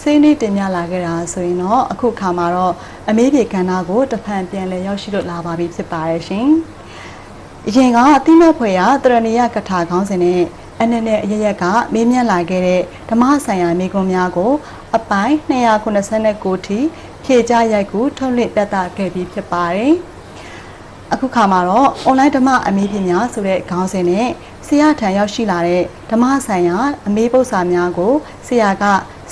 စိနေတင်ပြလာခဲ့တာဆိုရင်တော့အခုခါမှာတော့အမေးပြေကဏ္ဍကိုတဖန်ပြန်လည်ရောက်ရှိလို့လာပါပြီဖြစ်ပါရဲ့ရှင်။အရင်ကအတိမတ်ဖွယ်ရတရဏီယကထာခေါင်းစဉ်နဲ့အနည်းနဲ့အရရက်ကမေးမြန်းလာခဲ့တဲ့ဓမ္မဆိုင်ရာမိကွန်များကို အပိုင်း289ထိဖြည့်ကြရိုက်ကူထုတ်လွှင့်ပြသခဲ့ပြီးဖြစ်ပါတယ်။အခုခါမှာတော့ online ဓမ္မအမေးပညာဆိုတဲ့ခေါင်းစဉ်နဲ့ဆရာထံရောက်ရှိလာတဲ့ဓမ္မဆိုင်ရာအမေးပု္ပ္ပစာများကိုဆရာက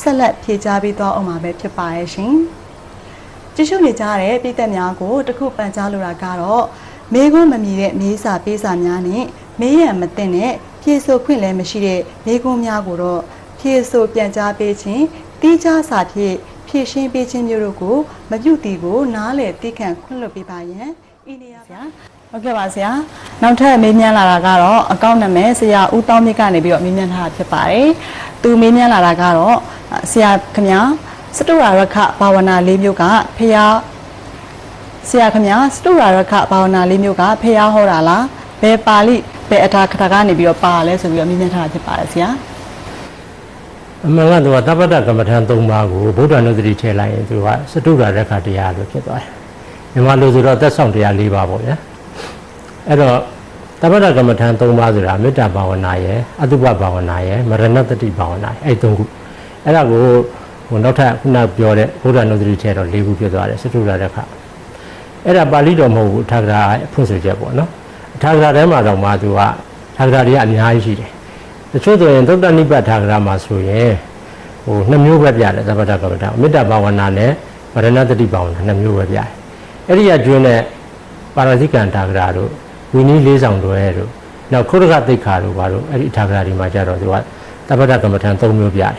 ဆက်လက်ဖြည့်ကြားပေးသွားအောင်မှာပဲဖြစ်ပါရဲ့ရှင်။ကြည့်ရှုနေကြတဲ့ပြည်သက်များကိုတခုပန်ကြားလိုတာကတော့မေးခွန်းမမြည်တဲ့မေးစာပေးစာများနဲ့မေးရန်မသိတဲ့ဖြည့်ဆို့ခွင့်လည်းမရှိတဲ့မေးခွန်းများကိုတော့ဖြည့်ဆို့ပြန်ကြားပေးခြင်းတိကျစာဖြင့်ဖြည့်ရှင်းပေးခြင်းမျိုးတို့ကိုမပြုတ်တီကိုနားလည်သိခံခွင့်လွှတ်ပေးပါရန်ဤနေရာပါဟုတ်ကဲ့ပါဆရာနောက်ထပ်မေးမြန်းလာတာကတော့အကောင့်နာမည်ဆရာဦးတောင်းမြင့်ကနေပြီးတော့မေးမြန်းထားတာဖြစ်ပါတယ်သူမေးမြန်းလာတာကတော့ ဆရာခင်ဗျာစတုရာရခဘာဝနာလေးမျိုးကဖျားဆရာခင်ဗျာစတုရာရခဘာဝနာလေးမျိုးကဖျားဟောတာလားဘယ်ပါဠိဘယ်အထာခထကနေပြီးတော့ပါလဲဆိုပြီးတော့မေးမြန်းထားတာဖြစ်ပါတယ်ဆရာအမှန်ကတော့တပ္ပတကမ္မထံ၃ပါးကိုဗုဒ္ဓနုဒတိထည့်လိုက်ရင်သူကစတုရရခတရားလို့ဖြစ်သွားတယ်။မြန်မာလိုဆိုတော့သက်ဆောင်တရား၄ပါးပေါ့ဗျာ။အဲ့တော့တပ္ပတကမ္မထံ၃ပါးဆိုတာမေတ္တာဘာဝနာရယ်အတုပဘာဝနာရယ်မရဏတတိဘာဝနာရယ်အဲ့၃ခု။ အဲ့ဒါကိုဟိုနောက်ထပ်ခုနပြောတဲ့ဗုဒ္ဓနုဒတိထည့်တော့၄ခုဖြစ်သွားတယ်စတုရရခ။အဲ့ဒါပါဠိတော်မဟုတ်ဘူးအထာဂရာအဖွင့်ဆိုချက်ပေါ့နော်။အထာဂရာထဲမှာတော့မှသူကထာဂရာတွေကအများကြီးရှိတယ်။တချို့ဆိုရင်သုတ္တနိပ္ပထာဂရမှာဆိုရင်ဟိုနှစ်မျိုးပဲပြတယ်သဗ္ဗတကမ္မတာမေတ္တာဘာဝနာနဲ့ဗရဏတတိဘာဝနာနှစ်မျိုးပဲပြတယ်အဲ့ဒီကကျွင်းတဲ့ပါရဇိကံထာဂရတို့ဝိနည်းလေးဆောင်တွေတို့နောက်ခုရကသိက္ခာတို့ဘာတို့အဲ့ဒီထာဂရတွေမှာကြတော့သူကသဗ္ဗတကမ္မထံ၃မျိုးပြတယ်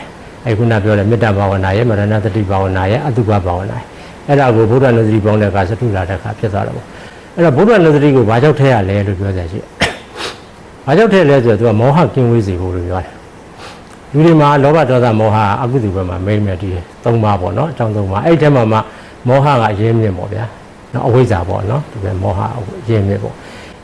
အဲ့ခုနပြောတဲ့မေတ္တာဘာဝနာရဲ့မရဏတတိဘာဝနာရဲ့အတုပဘာဝနာရဲ့အဲ့ဒါကိုဘုရားနုဒတိပေါင်းတဲ့ကသတုလာတဲ့ကဖြစ်သွားတယ်ပေါ့အဲ့တော့ဘုရားနုဒတိကိုဘာကြောင့်ထည့်ရလဲလို့ပြောကြရှိတယ်ဘာကြောင့်ထည့်လဲဆိုတော့သူကမောဟကင်းဝေးစေဖို့လို့ပြောတယ်လူတွေမှာလောဘဒေါသမောဟအကုသိုလ်ဘက်မှာမိမ့်မြတ်ဒီသုံးပါပေါ့နော်အကြောင်းသုံးပါအဲ့ဒီထဲမှာမှမောဟကအရင်းမြစ်ပေါ့ဗျာနော်အဝိဇ္ဇာပေါ့နော်ဒီပဲမောဟအရင်းမြစ်ပေါ့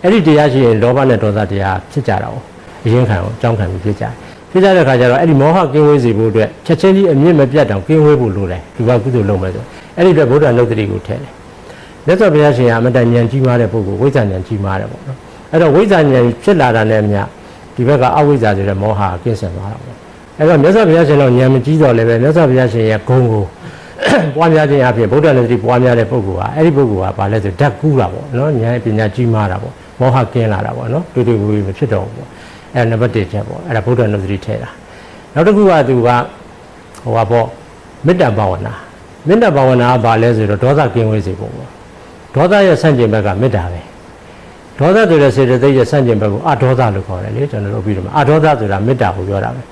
အဲ့ဒီတရားရှိရင်လောဘနဲ့ဒေါသတရားဖြစ်ကြတာ哦အရင်ခံအောင်အကြောင်းခံပြီးဖြစ်ကြတယ် ဖြစ်ကြတဲ့အခါကျတော့အဲ့ဒီမောဟကင်းဝေးစေဖို့အတွက်ချက်ချင်းကြီးအမြင့်မပြတ်တောင်ကင်းဝေးဖို့လိုတယ်ဒီကကုသိုလ်လုပ်မယ်ဆိုအဲ့ဒီအတွက်ဗုဒ္ဓနုတ္တိကိုထည့်တယ်မြတ်စွာဘုရားရှင်ကအမတန်ဉာဏ်ကြီးမားတဲ့ပုဂ္ဂိုလ်ဝိဇ္ဇာဉာဏ်ကြီးမားတယ်ပေါ့နော်အဲ့တော့ဝိဇ္ဇာဉာဏ်ဖြစ်လာတာနဲ့အမျှဒီဘက်ကအဝိဇ္ဇာဆိုတဲ့မောဟကကင်းစင်သွားတာပေါ့အဲ့တော့မြတ်စွာဘုရားရှင်တော့ဉာဏ်မကြီးတော့လည်းပဲမြတ်စွာဘုရားရှင်ရဲ့ဂုဏ်ကိုပွားများခြင်းအပြင်ဗုဒ္ဓနတိပွားများတဲ့ပုဂ္ဂိုလ်ဟာအဲ့ဒီပုဂ္ဂိုလ်ဟာဘာလဲဆိုဓာတ်ကူးတာပေါ့နော်ဉာဏ်ပညာကြီးမားတာပေါ့မောဟကင်းလာတာပေါ့နော်တွေ့တွေ့ဝေဝေမဖြစ်တော့ဘူးပေါ့ အဲ့နံပါတ်1ချက်ပေါ့အဲ့ဒါဗုဒ္ဓနတိထဲတာနောက်တစ်ခုကသူကဟိုပါပေါ့မေတ္တာဘာဝနာမေတ္တာဘာဝနာကဘာလဲဆိုတော့ဒေါသကင်းဝေးစေဖို့ပေါ့ဒေါသရဲ့ဆန့်ကျင်ဘက်ကမေတ္တာပဲဒေါသဆိုတဲ့စေတသိက်ရဲ့ဆန့်ကျင်ဘက်ကိုအဒေါသလို့ခေါ်တယ်လေကျွန်တော်တို့ပြီးတော့အဒေါသဆိုတာမေတ္တာကိုပြောတာပဲ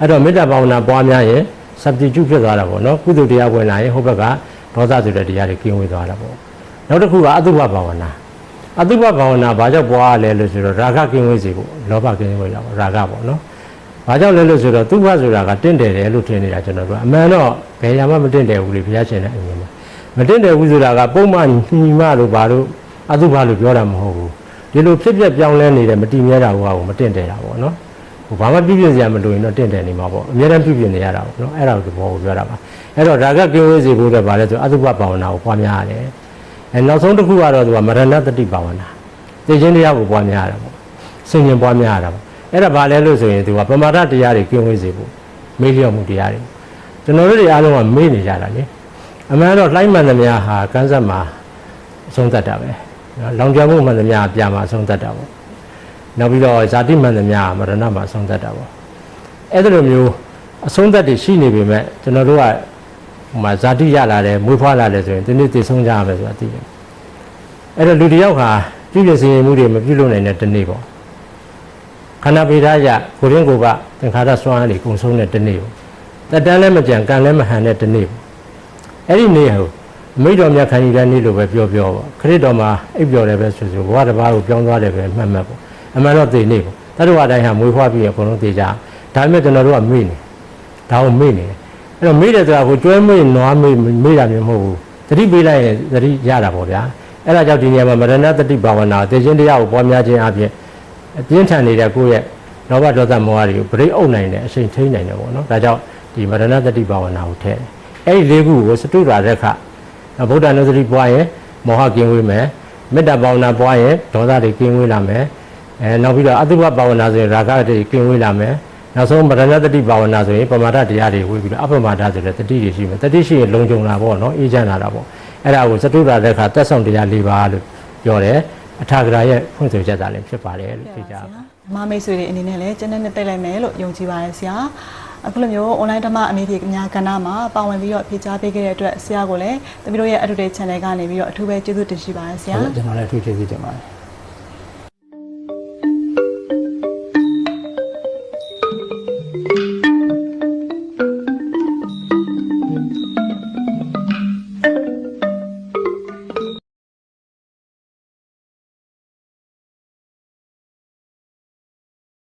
အဲ့တော့မေတ္တာဘာဝနာပွားများရင် substitute ဖြစ်သွားတာပေါ့နော်ကုသိုလ်တရားဝင်လာရင်ဟိုဘက်ကဒေါသဆိုတဲ့တရားတွေကင်းဝေးသွားတာပေါ့နောက်တစ်ခုကအတုပဘာဝနာ အတုပဘာဝနာဘာကြောင့်ပွားရလဲလို့ဆိုတော့ရာဂကင်းဝေးစေဖို့လောဘကင်းဝေးတာပေါ့ရာဂပေါ့နော်ဘာကြောင့်လဲလို့ဆိုတော့သူဘဆိုတာကတင့်တယ်တယ်လို့ထင်နေတာကျွန်တော်တို့အမှန်တော့ဘယ်ရမှမတင့်တယ်ဘူးလေဘုရားရှင်နဲ့အမြင်မှာမတင့်တယ်ဘူးဆိုတာကပုံမှန်ညီမလို့ဘာလို့အတုပလို့ပြောတာမဟုတ်ဘူးဒီလိုဖြစ်ပျက်ပြောင်းလဲနေတဲ့မတည်မြဲတာကိုမတင့်တယ်တာပေါ့နော်ဟိုဘာမှပြည့်ပြည့်စရာမလိုရင်တော့တင့်တယ်နေမှာပေါ့အများတန်းပြည့်ပြည့်နေရတာပေါ့နော်အဲ့ဒါကိုသဘောကိုပြောတာပါအဲ့တော့ဒါကကင်းဝေးစေဖို့အတွက်ဗာလဲဆိုအတုပဘာဝနာကိုပွားများရတယ် အဲနောက်ဆုံးတစ်ခုကတော့သူကမရဏတတိဘာဝနာသိချင်းတရားကိုပွားများရတာပေါ့စင်ရင်ပွားများရတာပေါ့အဲ့ဒါဗာလဲလို့ဆိုရင်သူကပမာဒတရားတွေကင်းဝေးစေဖို့မေ့လျော့မှုတရားတွေကျွန်တော်တို့တွေအားလုံးကမေ့နေကြတာလေအမှန်တော့လှိုင်းမှန်သမျှဟာကန်းဆက်မှာအဆုံးသတ်တာပဲနော်လောင်ကျွမ်းမှုမှန်သမျှပြမှာအဆုံးသတ်တာပေါ့နောက်ပြီးတော့ဇာတိမှန်သမျှမရဏမှာအဆုံးသတ်တာပေါ့အဲ့ဒါလိုမျိုးအဆုံးသတ်တွေရှိနေပေမဲ့ကျွန်တော်တို့က ဟိုမှာဇာတိရလာတယ်မွေးဖွားလာတယ်ဆိုရင်ဒီနေ့တည်ဆုံးကြရမယ်ဆိုတာသိတယ်အဲ့တော့လူတစ်ယောက်ဟာပြုပြင်စင်မှုတွေမပြုလုပ်နိုင်တဲ့တနေ့ပေါ့ခန္ဓာပေဓာရကိုရင်းကိုကသင်္ခါရစွမ်းအားတွေကုံဆုံးတဲ့တနေ့ပေါ့တက်တန်းလည်းမကြံကံလည်းမဟန်တဲ့တနေ့ပေါ့အဲ့ဒီနေ့ဟိုအမိတ်တော်မြတ်ခံယူတဲ့နေ့လိုပဲပြောပြောပေါ့ခရစ်တော်မှာအိပ်ပျော်တယ်ပဲဆိုဆိုဘဝတစ်ပါးကိုပြောင်းသွားတယ်ပဲမှတ်မှတ်ပေါ့အမှန်တော့သိနေပေါ့တတ္တဝအတိုင်းဟာမွေးဖွားပြီးရအကုန်လုံးသိကြဒါပေမဲ့ကျွန်တော်တို့ကမေ့နေဒါကိုမေ့နေတယ် အဲ့တော့မေ့တယ်ဆိုတာကိုကျွဲမေ့နွားမေ့မေ့တာမျိုးမဟုတ်ဘူးသတိပေးလိုက်ရင်သတိရတာပေါ့ဗျာအဲ့ဒါကြောင့်ဒီနေရာမှာမရဏတတိဘာဝနာသိခြင်းတရားကိုပွားများခြင်းအပြင်အပြင်းထန်နေတဲ့ကိုယ့်ရဲ့လောဘဒေါသမောဟတွေကိုပြိအုပ်နိုင်တယ်အချိန်ထိန်းနိုင်တယ်ပေါ့နော်ဒါကြောင့်ဒီမရဏတတိဘာဝနာကိုထည့်တယ်အဲ့ဒီလေးခုကိုစတုရာရက်ခဗုဒ္ဓနုစတိပွားရင်မောဟကင်းဝေးမယ်မေတ္တာဘာဝနာပွားရင်ဒေါသတွေကင်းဝေးလာမယ်အဲနောက်ပြီးတော့အတုပဘာဝနာဆိုရင်ရာဂတွေကင်းဝေးလာမယ် နောက်ဆုံးမရဏတတိဘာဝနာဆိုရင်ပမာဒတရားတွေဝေးပြီးတော့အပမဒဆိုတဲ့တတိတွေရှိမယ်တတိရှိရင်လုံခြုံလာပေါ့နော်အေးချမ်းလာတာပေါ့အဲ့ဒါကိုစတုရာတဲ့ခါတက်ဆောင်တရား၄ပါးလို့ပြောတယ်အထာဂရာရဲ့ဖွင့်ဆိုချက်သာလည်းဖြစ်ပါတယ်လို့သိကြပါမမိတ်ဆွေတွေအနေနဲ့လည်းကျင်းနဲ့တက်လိုက်မယ်လို့ယုံကြည်ပါတယ်ဆရာအခုလိုမျိုး online ဓမ္မအမေဖြေအများကဏ္ဍမှာပါဝင်ပြီးတော့ဖြေကြားပေးခဲ့တဲ့အတွက်ဆရာကိုလည်းတမီးတို့ရဲ့ Educate Channel ကနေပြီးတော့အထူးပဲကျေးဇူးတင်ရှိပါတယ်ဆရာဟုတ်ကျွန်တော်လည်းအထူးကျေးဇူးတင်ပါတယ်